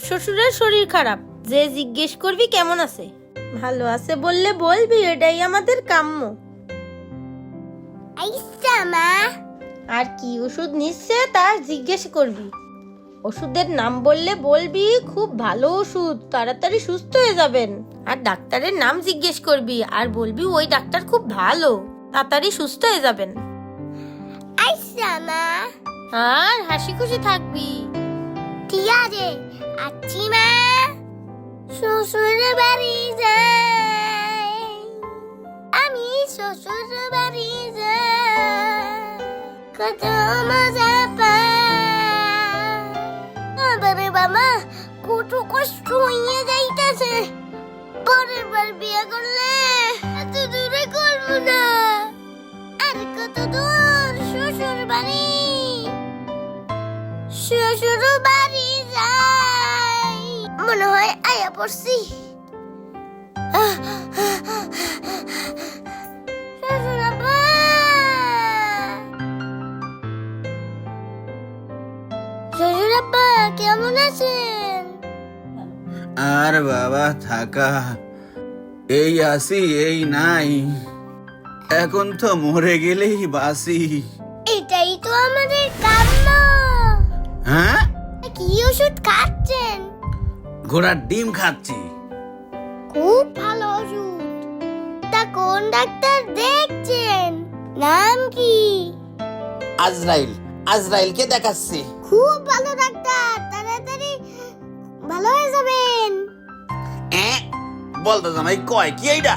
শ্বশুরের শরীর খারাপ। যে জিজ্ঞেস করবি কেমন আছে? ভালো আছে বললে বলবি এটাই আমাদের কাম্য। আইসা মা। আর কি ওষুধ নিচ্ছে তার জিজ্ঞেস করবি। ওষুধের নাম বললে বলবি খুব ভালো ওষুধ তাড়াতাড়ি সুস্থ হয়ে যাবেন। আর ডাক্তারের নাম জিজ্ঞেস করবি আর বলবি ওই ডাক্তার খুব ভালো তাড়াতাড়ি সুস্থ হয়ে যাবেন। আইসা মা। আর হাসি খুশি থাকবি। ঠিক আছে আচ্ছি শ্বশুর বাড়ি যাই, আমি শ্বশুর বাড়ি যাই। কত মজা পাই। বাবা, কত কষ্ট বিয়ে করলে দূরে না। আর কত দূর শ্বশুর বাড়ি বাড়ি পড়ছি। কেমন আছেন? আর বাবা থাকা। এই আসি এই নাই। এখন তো মরে গেলেই বাসি এটাই তো আমাদের কাম্য। ঘোড়ার ডিম খাচ্ছি। খুব ভালো ওষুধ। তা কোন ডাক্তার দেখছেন? নাম কি? আজরাইল আজরাইলকে দেখাচ্ছি। খুব ভালো ডাক্তার তাড়াতাড়ি ভালো হয়ে যাবেন। বলতো জামাই কয় কি এইটা?